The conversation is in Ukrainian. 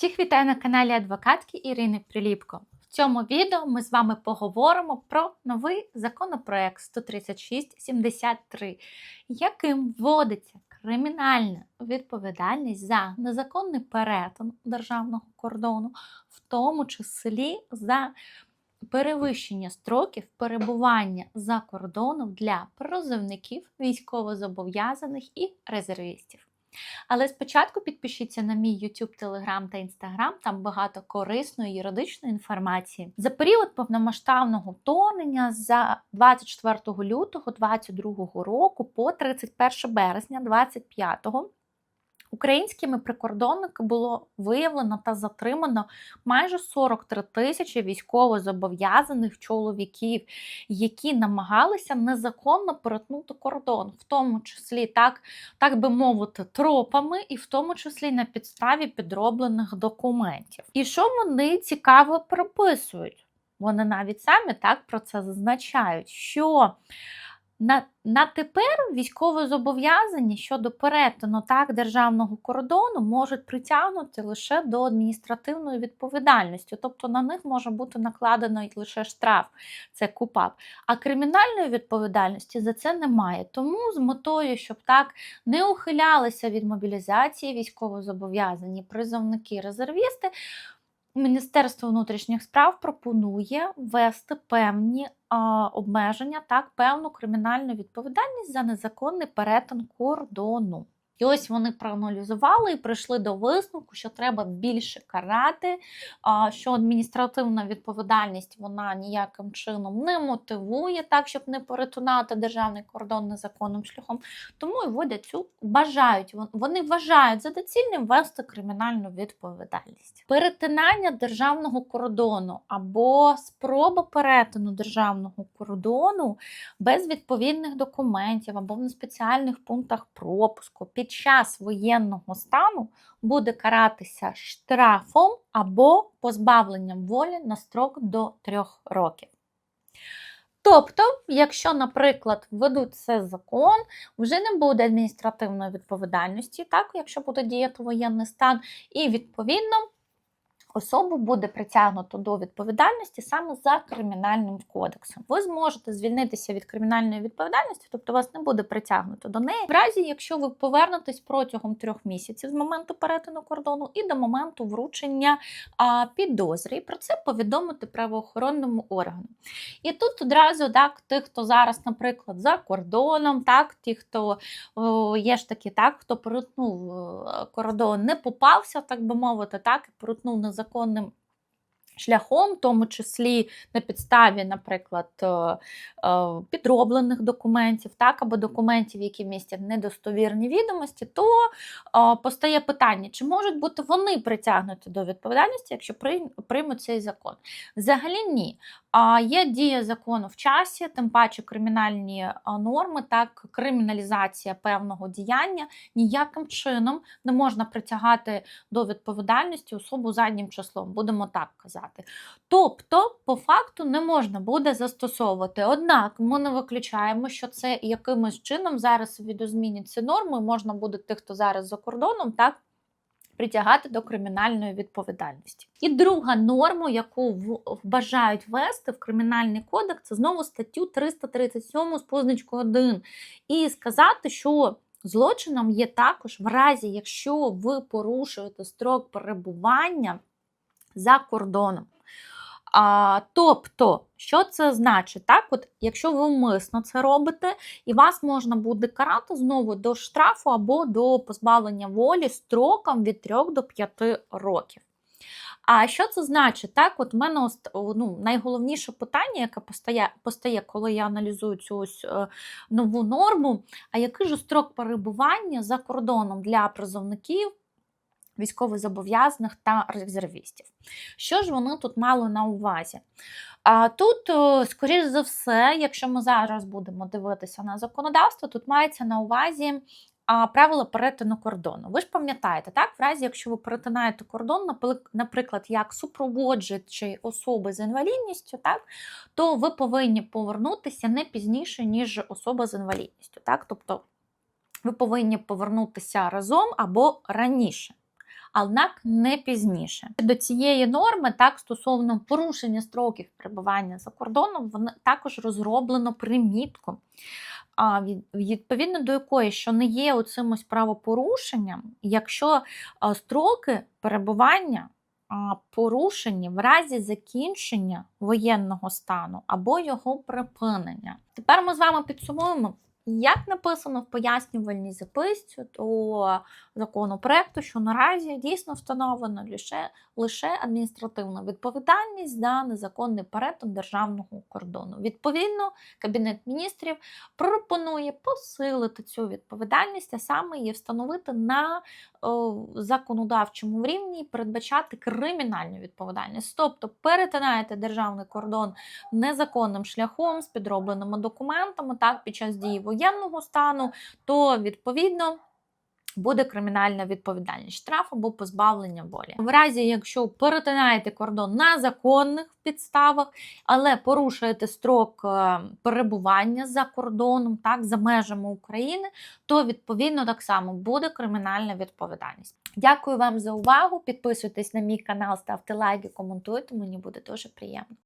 Всіх вітаю на каналі адвокатки Ірини Приліпко. В цьому відео ми з вами поговоримо про новий законопроект 13673, яким вводиться кримінальна відповідальність за незаконний перетин державного кордону, в тому числі за перевищення строків перебування за кордоном для призовників, військовозобов'язаних і резервістів. Але спочатку підпишіться на мій YouTube, Telegram та Instagram, там багато корисної юридичної інформації. За період повномасштабного вторгнення за 24 лютого 2022 року по 31 березня 2025 Українськими прикордонниками було виявлено та затримано майже 43 тисячі військовозобов'язаних чоловіків, які намагалися незаконно перетнути кордон, в тому числі так, так би мовити, тропами, і в тому числі на підставі підроблених документів. І що вони цікаво прописують? Вони навіть самі так про це зазначають, що на на тепер військовозобов'язані щодо перетину так державного кордону можуть притягнути лише до адміністративної відповідальності, тобто на них може бути накладено лише штраф, це КУПАП. А кримінальної відповідальності за це немає. Тому з метою, щоб так не ухилялися від мобілізації військовозобов'язані призовники резервісти. Міністерство внутрішніх справ пропонує ввести певні а, обмеження, так, певну кримінальну відповідальність за незаконний перетин кордону. І ось вони проаналізували і прийшли до висновку, що треба більше карати, що адміністративна відповідальність вона ніяким чином не мотивує так, щоб не перетинати державний кордон незаконним шляхом. Тому і вводять цю бажають. Вони вважають за доцільним ввести кримінальну відповідальність. Перетинання державного кордону або спроба перетину державного кордону без відповідних документів або на спеціальних пунктах пропуску. під під час воєнного стану буде каратися штрафом або позбавленням волі на строк до трьох років. Тобто, якщо, наприклад, введуть цей закон, вже не буде адміністративної відповідальності, так, якщо буде діяти воєнний стан, і відповідно особу буде притягнуто до відповідальності саме за кримінальним кодексом. Ви зможете звільнитися від кримінальної відповідальності, тобто вас не буде притягнуто до неї, в разі, якщо ви повернетесь протягом трьох місяців з моменту перетину кордону і до моменту вручення а, підозри, і про це повідомити правоохоронному органу. І тут одразу так, тих, хто зараз, наприклад, за кордоном, так, ті, хто о, є ж такі, так, хто перетнув е, кордон, не попався, так би мовити, так, і перетнув незаконно законним шляхом, в тому числі на підставі, наприклад, е, е, підроблених документів, так, або документів, які містять недостовірні відомості, то е, постає питання, чи можуть бути вони притягнуті до відповідальності, якщо приймуть цей закон? Взагалі ні. А є дія закону в часі, тим паче кримінальні норми, так криміналізація певного діяння ніяким чином не можна притягати до відповідальності особу заднім числом, будемо так казати. Тобто, по факту не можна буде застосовувати. Однак ми не виключаємо, що це якимось чином зараз відозмінять ці норми, можна буде тих, хто зараз за кордоном, так притягати до кримінальної відповідальності. І друга норма, яку бажають ввести в кримінальний кодекс, це знову статтю 337 з позначкою 1. І сказати, що злочином є також в разі, якщо ви порушуєте строк перебування за кордоном. А, Тобто, що це значить? Так, от, Якщо ви умисно це робите, і вас можна буде карати знову до штрафу або до позбавлення волі строком від 3 до 5 років. А що це значить? Так, от в мене ну, найголовніше питання, яке постає, постає, коли я аналізую цю ось е, нову норму, а який ж строк перебування за кордоном для призовників військовозобов'язаних та резервістів. Що ж вони тут мали на увазі? Тут, е, скоріш за все, якщо ми зараз будемо дивитися на законодавство, тут мається на увазі. Правила перетину кордону. Ви ж пам'ятаєте, так, в разі, якщо ви перетинаєте кордон, наприклад, як супроводжуючи особи з інвалідністю, так, то ви повинні повернутися не пізніше, ніж особа з інвалідністю. Так? Тобто ви повинні повернутися разом або раніше. Однак не пізніше. До цієї норми, так стосовно порушення строків перебування за кордоном, вона також розроблено примітку. Відповідно до якої, що не є оцим ось правопорушенням, якщо строки перебування порушені в разі закінчення воєнного стану або його припинення. Тепер ми з вами підсумуємо. Як написано в пояснювальній записці до законопроекту, що наразі дійсно встановлено лише, лише адміністративна відповідальність за незаконний перетин державного кордону. Відповідно, Кабінет міністрів пропонує посилити цю відповідальність, а саме її встановити на о, законодавчому рівні і передбачати кримінальну відповідальність. Тобто перетинаєте державний кордон незаконним шляхом з підробленими документами, так під час дії воєнного стану, то відповідно. Буде кримінальна відповідальність, штраф або позбавлення волі. В разі, якщо перетинаєте кордон на законних підставах, але порушуєте строк е, перебування за кордоном, так, за межами України, то відповідно так само буде кримінальна відповідальність. Дякую вам за увагу. Підписуйтесь на мій канал, ставте лайки, коментуйте. Мені буде дуже приємно.